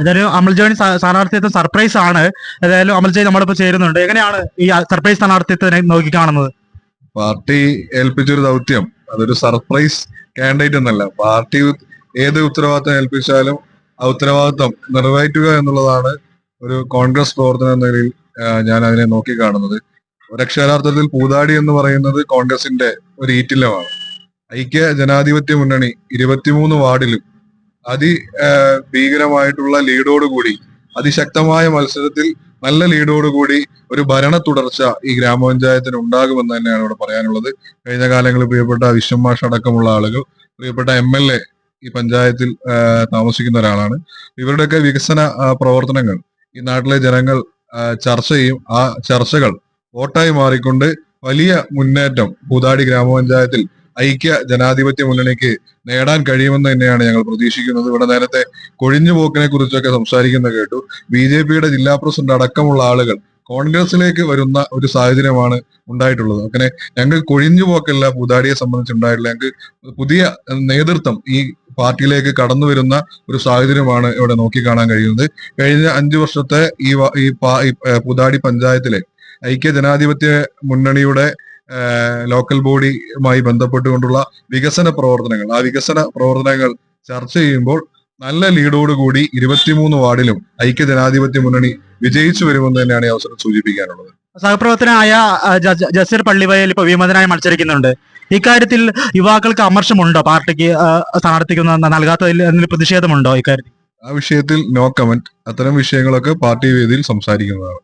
ഏതായാലും അമൽ ജോയിൻ സ്ഥാനാർത്ഥിത്വം സർപ്രൈസ് ആണ്. ഏതായാലും അമൽ ജോയി നമ്മളിപ്പോ ചേരുന്നുണ്ട്. എങ്ങനെയാണ് ഈ സർപ്രൈസ് സ്ഥാനാർത്ഥിത്വത്തിനെ നോക്കി കാണുന്നത്? പാർട്ടി ഏൽപ്പിച്ചൊരു ദൗത്യം. അതൊരു സർപ്രൈസ് കാൻഡിഡേറ്റ് എന്നല്ല. പാർട്ടി ഏത് ഉത്തരവാദിത്തം ഏൽപ്പിച്ചാലും ആ ഉത്തരവാദിത്തം നിറവേറ്റുക എന്നുള്ളതാണ് ഒരു കോൺഗ്രസ് പ്രവർത്തനം എന്ന നിലയിൽ ഞാൻ അതിനെ നോക്കി കാണുന്നത്. ഒരക്ഷരാർത്ഥത്തിൽ പൂതാടി എന്ന് പറയുന്നത് കോൺഗ്രസിന്റെ ഒരു ഈറ്റില്ലമാണ്. ഐക്യ ജനാധിപത്യ മുന്നണി ഇരുപത്തിമൂന്ന് വാർഡിലും അതി ഭീകരമായിട്ടുള്ള ലീഡോടുകൂടി അതിശക്തമായ മത്സരത്തിൽ നല്ല ലീഡോടുകൂടി ഒരു ഭരണ തുടർച്ച ഈ ഗ്രാമപഞ്ചായത്തിന് ഉണ്ടാകുമെന്ന് തന്നെയാണ് ഇവിടെ പറയാനുള്ളത്. കഴിഞ്ഞ കാലങ്ങളിൽ പ്രിയപ്പെട്ട വിശ്വമാഷ് അടക്കമുള്ള ആളുകൾ പ്രിയപ്പെട്ട എം എൽ എ ഈ പഞ്ചായത്തിൽ താമസിക്കുന്ന ഒരാളാണ്. ഇവരുടെയൊക്കെ വികസന പ്രവർത്തനങ്ങൾ ഈ നാട്ടിലെ ജനങ്ങൾ ചർച്ച ചെയ്യും. ആ ചർച്ചകൾ വോട്ടായി മാറിക്കൊണ്ട് വലിയ മുന്നേറ്റം പൂതാടി ഗ്രാമപഞ്ചായത്തിൽ ഐക്യ ജനാധിപത്യ മുന്നണിക്ക് നേടാൻ കഴിയുമെന്ന് തന്നെയാണ് ഞങ്ങൾ പ്രതീക്ഷിക്കുന്നത്. ഇവിടെ നേരത്തെ കൊഴിഞ്ഞുപോക്കിനെ കുറിച്ചൊക്കെ സംസാരിക്കുന്ന കേട്ടു. ബി ജെ പിയുടെ ജില്ലാ പ്രസിഡന്റ് അടക്കമുള്ള ആളുകൾ കോൺഗ്രസിലേക്ക് വരുന്ന ഒരു സാഹചര്യമാണ് ഉണ്ടായിട്ടുള്ളത്. അങ്ങനെ ഞങ്ങൾക്ക് കൊഴിഞ്ഞുപോക്കല്ല പൂതാടിയെ സംബന്ധിച്ചുണ്ടായിട്ടുള്ള ഞങ്ങൾക്ക് പുതിയ നേതൃത്വം ഈ പാർട്ടിയിലേക്ക് കടന്നു വരുന്ന ഒരു സാഹചര്യമാണ് ഇവിടെ നോക്കിക്കാണാൻ കഴിയുന്നത്. കഴിഞ്ഞ അഞ്ചു വർഷത്തെ ഈ ഈ പൂതാടി പഞ്ചായത്തിലെ ഐക്യ ജനാധിപത്യ മുന്നണിയുടെ ലോക്കൽ ബോഡിയുമായി ബന്ധപ്പെട്ടുകൊണ്ടുള്ള വികസന പ്രവർത്തനങ്ങൾ. ആ വികസന പ്രവർത്തനങ്ങൾ ചർച്ച ചെയ്യുമ്പോൾ നല്ല ലീഡോടുകൂടി ഇരുപത്തിമൂന്ന് വാർഡിലും ഐക്യ ജനാധിപത്യ മുന്നണി വിജയിച്ചു വരുമെന്ന് തന്നെയാണ് ഈ അവസരം സൂചിപ്പിക്കാനുള്ളത്. സഹപ്രവർത്തനായ ജസീർ പള്ളിവയൽ ഇപ്പൊ വിമതനായി മത്സരിക്കുന്നുണ്ട്. ഇക്കാര്യത്തിൽ യുവാക്കൾക്ക് അമർഷമുണ്ടോ? പാർട്ടിക്ക് സ്ഥാനാർത്ഥിക്ക് നൽകാത്തതിൽ എന്തെങ്കിലും പ്രതിഷേധമുണ്ടോ ഇക്കാര്യത്തിൽ? ആ വിഷയത്തിൽ നോ കമന്റ് അത്തരം വിഷയങ്ങളൊക്കെ പാർട്ടി വേദിയിൽ സംസാരിക്കുന്നതാണ്.